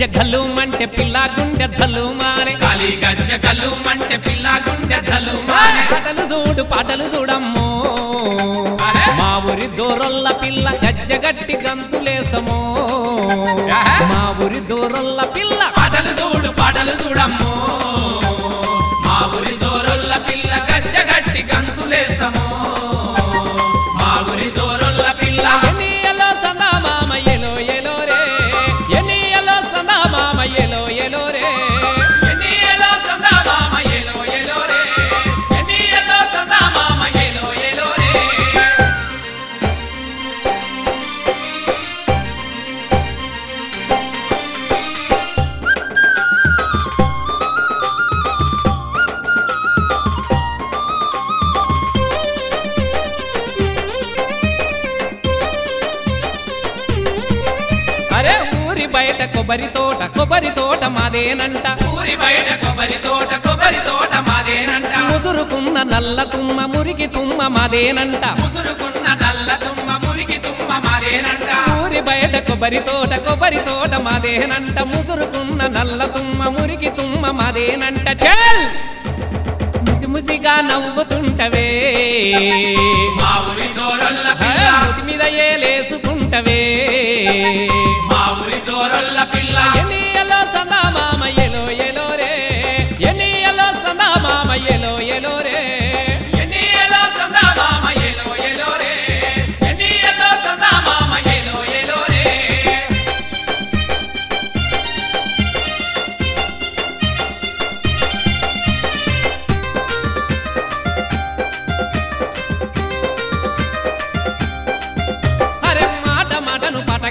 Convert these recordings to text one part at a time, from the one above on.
గజ్జ గల్లుమంటే పిల్ల గుండె జల్లుమారే కాలి గజ్జ కల్లు మంటే పిల్ల గుండె జల్లు పాటలు చూడు పాటలు చూడమ్మో. మా ఊరి దూరల్ల పిల్ల గజ్జ గట్టి గంతులేస్తామో. మా ఊరి దూరల్ల పిల్ల పాటలు చూడు పాటలు చూడమ్మో. బయట కొబ్బరి తోట కొబ్బరి తోట మాదేనంట. ఊరి బయట కొబ్బరి తోట కొబ్బరి తోట మాదేనంట. ముసురుకున్న నల్ల తుమ్మ మురికి తుమ్మ మాదేనంట. ముసురుకున్న నల్ల తుమ్మ మురికి తుమ్మ మాదేనంట. ఊరి బయట కొబ్బరి తోట కొబ్బరి తోట మాదేనంట. ముసురుకున్న నల్ల తుమ్మ మురికి తుమ్మ మాదేనంట. చల్! ముసిముసిగా నవ్వుతుంటవే. మీద ఏలేసుకుంటవే. మా పిల్ల.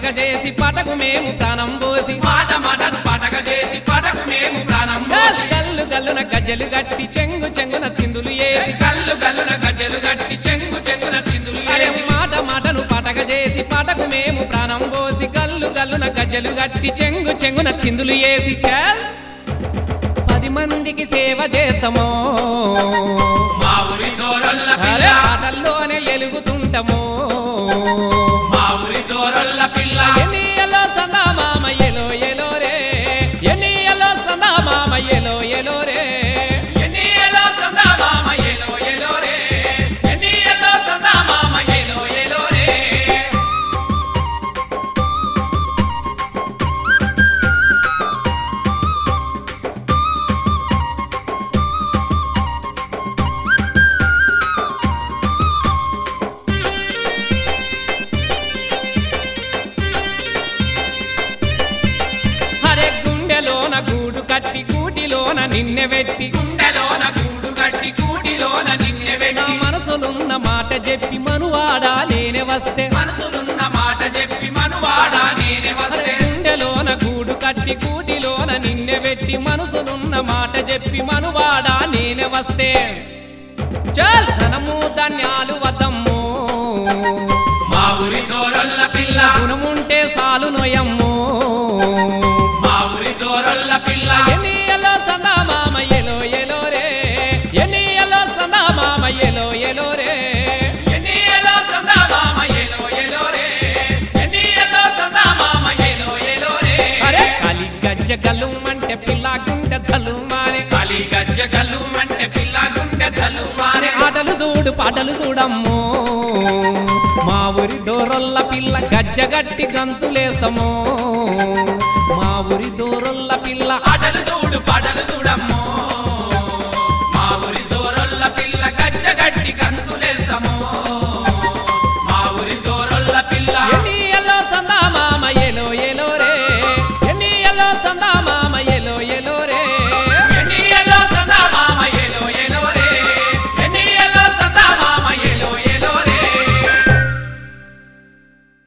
పటక చేసి పటకు మేము ప్రాణం పోసి. మాట మాటను పటక చేసి పటకు మేము ప్రాణం పోసి. గల్లు గల్లున గజ్జలు గట్టి చెంగు చెంగున చిందులు ఏసి. కల్లు కల్లున గజ్జలు గట్టి చెంగు చెంగున చిందులు వేసి మాట మాటను పటక చేసి పటకు మేము ప్రాణం పోసి. గల్లు గల్లున గజ్జలు గట్టి చెంగు చెంగున చిందులు ఏసి. చల్. పది మందికి సేవ చేస్తామో. మా ఊరి ఆటల్లోనే ఎలుగుతుంటమో. గూడు కట్టి కూటిలోన నిన్నె పెట్టి. గుండెలోన గూడు గట్టి కూటిలోన నిన్నె నా వెట్టి మనసులున్న మాట చెప్పి మనువాడా నేనే వస్తే. మనసులున్న మాట చెప్పి మనువాడా నేనే వస్తే. గుండెలోన గూడు కట్టి కూటిలోన నిన్నె పెట్టి మనసులున్న మాట చెప్పి మనువాడా నేనే వస్తే. చల్ ధనము ధాన్యాలు వద్దమ్మో మా ఊరి దోరొల్ల పిల్ల. గుణముంటే సాలు నొయమ్మో ఆటలు చూడు పాటలు చూడమ్మో. మా ఊరి దూరల్ల పిల్ల గజ్జ గట్టి గంతులేస్తామో. మా ఊరి దూరల్ల పిల్ల ఆటలు చూడు పాటలు చూడమ్మో.